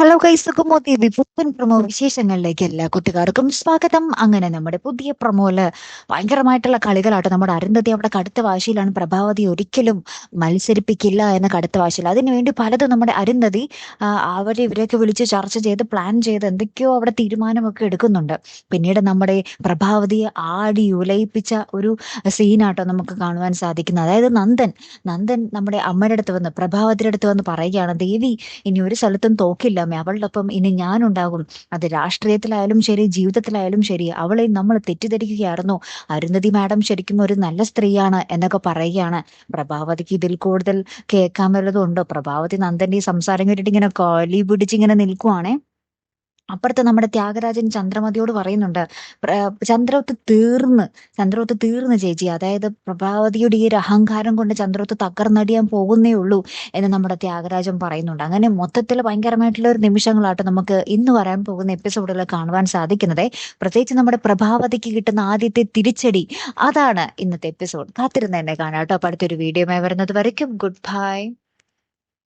Hello guys കുമോ ടി promo പുത്തൻ പ്രൊമോ വിശേഷങ്ങളിലേക്ക് എല്ലാ കുട്ടികാർക്കും സ്വാഗതം. അങ്ങനെ നമ്മുടെ പുതിയ പ്രമോൽ ഭയങ്കരമായിട്ടുള്ള കളികളാട്ടോ. നമ്മുടെ അരുന്ധതി അവിടെ കടുത്ത വാശിയിലാണ് പ്രഭാവതി ഒരിക്കലും മത്സരിപ്പിക്കില്ല എന്ന കടുത്ത വാശിയിൽ. അതിനുവേണ്ടി പലതും നമ്മുടെ അരുന്ധതി അവരെ ഇവരെയൊക്കെ വിളിച്ച് ചർച്ച ചെയ്ത് പ്ലാൻ ചെയ്ത് എന്തൊക്കെയോ അവിടെ തീരുമാനമൊക്കെ എടുക്കുന്നുണ്ട്. പിന്നീട് നമ്മുടെ പ്രഭാവതിയെ ആടി ഉലയിപ്പിച്ച ഒരു സീനാട്ടോ നമുക്ക് കാണുവാൻ സാധിക്കുന്നത്. അതായത് നന്ദൻ നന്ദൻ നമ്മുടെ അമ്മയുടെ അടുത്ത് വന്ന് പ്രഭാവതിയുടെ അടുത്ത് വന്ന് പറയുകയാണ് ദേവി ഇനി ഒരു സ്ഥലത്തും തോക്കില്ല. അമ്മേ അവളുടെ ഒപ്പം ഇനി ഞാനുണ്ടാകും. അത് രാഷ്ട്രീയത്തിലായാലും ശരി ജീവിതത്തിലായാലും ശരി അവളെ നമ്മൾ തെറ്റിദ്ധരിക്കുകയായിരുന്നു. അരുന്ധതി മാഡം ശരിക്കും ഒരു നല്ല സ്ത്രീയാണ് എന്നൊക്കെ പറയുകയാണ്. പ്രഭാവതിക്ക് ഇതിൽ കൂടുതൽ കേൾക്കാൻ വല്ലതും ഉണ്ടോ പ്രഭാവതി നന്ദന്റെ സംസാരം കേട്ടിട്ട് ഇങ്ങനെ കോലി പിടിച്ച് ഇങ്ങനെ നിൽക്കുവാണേ. അപ്പുറത്ത് നമ്മുടെ ത്യാഗരാജൻ ചന്ദ്രമതിയോട് പറയുന്നുണ്ട് ചന്ദ്രവത്ത് തീർന്ന് ചന്ദ്രവത്ത് തീർന്ന് ചേച്ചി. അതായത് പ്രഭാവതിയുടെ ഈ ഒരു അഹങ്കാരം കൊണ്ട് ചന്ദ്രവത്ത് തകർന്നടിയാൻ പോകുന്നേ ഉള്ളൂ എന്ന് നമ്മുടെ ത്യാഗരാജൻ പറയുന്നുണ്ട്. അങ്ങനെ മൊത്തത്തിൽ ഭയങ്കരമായിട്ടുള്ള ഒരു നിമിഷങ്ങളായിട്ട് നമുക്ക് ഇന്ന് വരാൻ പോകുന്ന എപ്പിസോഡുകൾ കാണുവാൻ സാധിക്കുന്നത്. പ്രത്യേകിച്ച് നമ്മുടെ പ്രഭാവതിക്ക് കിട്ടുന്ന ആദ്യത്തെ തിരിച്ചടി അതാണ് ഇന്നത്തെ എപ്പിസോഡ്. കാത്തിരുന്ന് തന്നെ കാണാം കേട്ടോ. അടുത്തൊരു വീഡിയോയുമായി വരുന്നത് വരയ്ക്കും. Good bye.